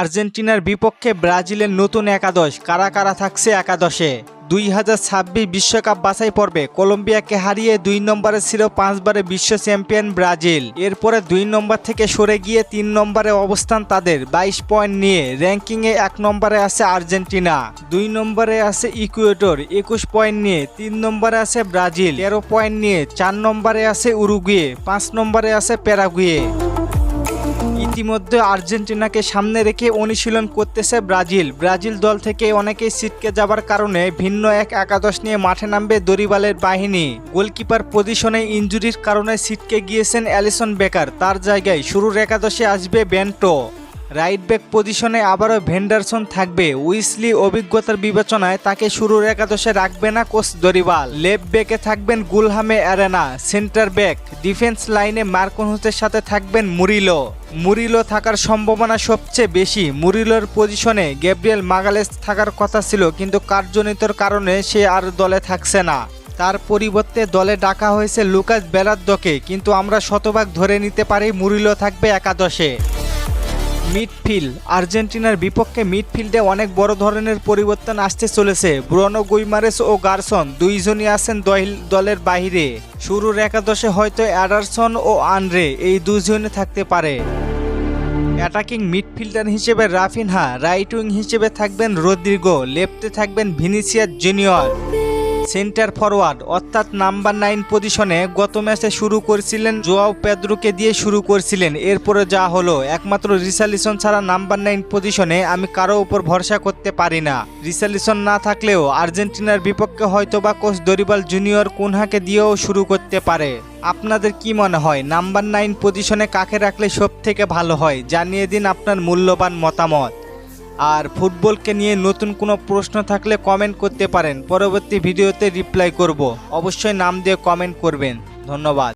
আর্জেন্টিনার বিপক্ষে ব্রাজিলের নতুন একাদশ, কারা কারা থাকছে একাদশে? দুই হাজার ছাব্বিশ বিশ্বকাপ বাছাই পর্বে কলম্বিয়াকে হারিয়ে দুই নম্বরে ছিল পাঁচবারে বিশ্ব চ্যাম্পিয়ন ব্রাজিল। এরপরে দুই নম্বর থেকে সরে গিয়ে তিন নম্বরে অবস্থান তাদের। বাইশ পয়েন্ট নিয়ে র্যাঙ্কিংয়ে এক নম্বরে আছে আর্জেন্টিনা, দুই নম্বরে আছে ইকুয়েটর একুশ পয়েন্ট নিয়ে তিন নম্বরে আছে ব্রাজিল, তেরো পয়েন্ট নিয়ে চার নম্বরে আছে উরুগুয়ে, পাঁচ নম্বরে আছে প্যারাগুয়ে। ইতিমধ্যে আর্জেন্টিনাকে সামনে রেখে অনুশীলন করতেছে ব্রাজিল। ব্রাজিল দল থেকে অনেকেই ছিটকে যাবার কারণে ভিন্ন এক একাদশ নিয়ে মাঠে নামবে দরিবালের বাহিনী। গোলকিপার পজিশনে ইঞ্জুরির কারণে ছিটকে গিয়েছেন অ্যালিসন বেকার। তার জায়গায় শুরুর একাদশে আসবে বেন্টো। রাইট ব্যাক পজিশনে আবারও ভেন্ডারসন থাকবে। উইসলি অভিজ্ঞতার বিবেচনায় তাকে শুরুর একাদশে রাখবে না কোচ দরিবাল। লেফট ব্যাকে থাকবেন Guilherme Arana, centre back. Defence লাইনে মার্কনহুসের সাথে থাকবেন মুরিলো। মুরিলো থাকার সম্ভাবনা সবচেয়ে বেশি। মুরিলোর পজিশনে গ্যাব্রিয়েল মাগালেস থাকার কথা ছিল, কিন্তু কার্যনিতর কারণে সে আর দলে থাকছে না। তার পরিবর্তে দলে ডাকা হয়েছে লুকাস বেলাদ্দকে, কিন্তু আমরা শতভাগ ধরে নিতে পারি মুরিলো থাকবে একাদশে। মিডফিল্ড। আর্জেন্টিনার বিপক্ষে মিডফিল্ডে অনেক বড় ধরনের পরিবর্তন আসতে চলেছে। ব্রনো গুইমারেস ও গার্সন দুইজনই আছেন দল- দলের বাইরে। শুরুর একাদশে হয়তো অ্যাডারসন ও আনরে এই দুজনে থাকতে পারে। অ্যাটাকিং মিডফিল্ডার হিসেবে রাফিনহা, রাইট উইং হিসেবে থাকবেন রদ্রিগো, লেফটে থাকবেন ভিনিসিয়াস জুনিয়র। সেন্টার ফরওয়ার্ড, অর্থাৎ নাম্বার নাইন পজিশনে গত ম্যাচে শুরু করেছিলেন জোয়াও পেদ্রোকে দিয়ে শুরু করেছিলেন। এরপরে যা হলো, একমাত্র রিসালিসন ছাড়া নাম্বার নাইন পজিশনে আমি কারও উপর ভরসা করতে পারি না। রিসালিসন না থাকলেও আর্জেন্টিনার বিপক্ষে হয়তো বা কোচ দরিবাল জুনিয়র কুনহাকে দিয়েও শুরু করতে পারে। আপনাদের কি মনে হয়, নাম্বার নাইন পজিশনে কাকে রাখলে সব থেকে ভালো হয়? জানিয়ে দিন আপনার মূল্যবান মতামত। আর ফুটবলকে নিয়ে নতুন কোনো প্রশ্ন থাকলে কমেন্ট করতে পারেন। পরবর্তী ভিডিওতে রিপ্লাই করব। অবশ্যই নাম দিয়ে কমেন্ট করবেন। ধন্যবাদ।